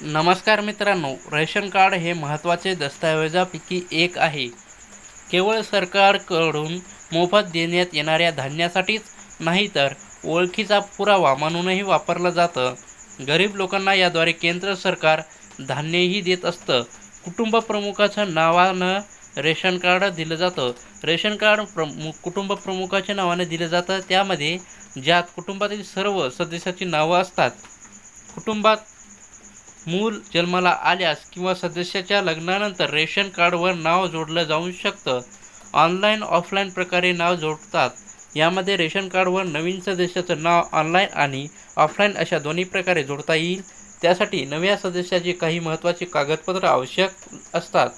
नमस्कार मित्रांनो ration card हे महत्त्वाचे दस्तऐवजापैकी एक आहे. केवळ सरकारकडून मोफत देण्यात येणाऱ्या धान्यासाठीच नाही तर ओळखीचा पुरावा म्हणूनही वापरलं जातं. गरीब लोकांना याद्वारे केंद्र सरकार धान्यही देत असतं. कुटुंब प्रमुखाच्या नावानं रेशन कार्ड दिलं जातं. रेशन कार्ड प्रमु कुटुंब प्रमुखाच्या नावाने दिलं जातं. त्यामध्ये ज्यात कुटुंबातील सर्व सदस्याची नावं असतात. कुटुंबात मूल जन्माला आल्यास किंवा सदस्याच्या लग्नानंतर रेशन कार्डवर नाव जोडलं जाऊ शकतं. ऑनलाईन ऑफलाईन प्रकारे नाव जोडतात. यामध्ये रेशन कार्डवर नवीन सदस्याचं नाव ऑनलाईन आणि ऑफलाईन अशा दोन्ही प्रकारे जोडता येईल. त्यासाठी नव्या सदस्याची काही महत्त्वाची कागदपत्र आवश्यक असतात.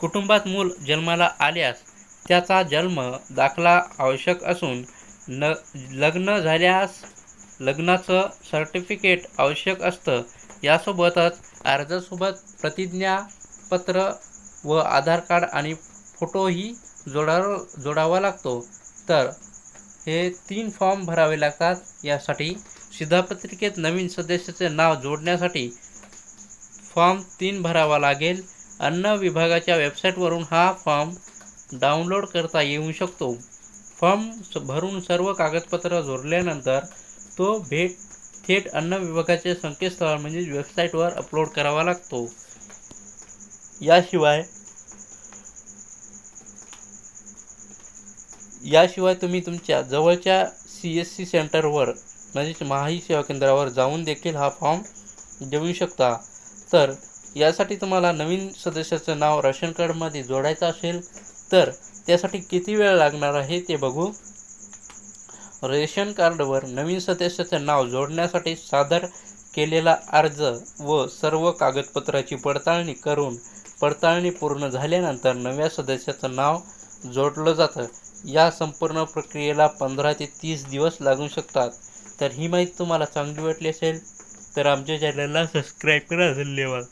कुटुंबात मूल जन्माला आल्यास त्याचा जन्म दाखला आवश्यक असून न लग्न झाल्यास लग्नाचं सर्टिफिकेट आवश्यक असतं यासोबतच अर्जासोबत प्रतिज्ञापत्र व आधार कार्ड आणि फोटोही जोडा जोडावा लागतो. तर हे तीन फॉर्म भरावे लागतात. यासाठी शिधापत्रिकेत नवीन सदस्याचे नाव जोडण्यासाठी फॉर्म तीन भरावा लागेल. अन्न विभागाच्या वेबसाईटवरून हा फॉर्म डाउनलोड करता येऊ शकतो. फॉर्म स- भरून सर्व कागदपत्र जोडल्यानंतर तो भेट थेट अन्न विभागाचे संकेतस्थळ म्हणजेच वेबसाईटवर अपलोड करावा लागतो. याशिवाय याशिवाय तुम्ही तुमच्या जवळच्या सी एस सी सेंटरवर म्हणजेच महाई सेवा केंद्रावर जाऊन देखील हा फॉर्म देऊ शकता. तर यासाठी तुम्हाला नवीन सदस्याचं नाव राशन कार्डमध्ये जोडायचं असेल तर त्यासाठी किती वेळ लागणार आहे ते बघू रेशन कार्डवर नवीन सदस्याचं नाव जोडण्यासाठी सादर केलेला अर्ज व सर्व कागदपत्राची पडताळणी करून पडताळणी पूर्ण झाल्यानंतर नव्या सदस्याचं नाव जोडलं जातं. या संपूर्ण प्रक्रियेला पंधरा ते तीस दिवस लागू शकतात. तर ही माहिती तुम्हाला चांगली वाटली असेल तर आमच्या चॅनलला सबस्क्राईब करा. धन्यवाद.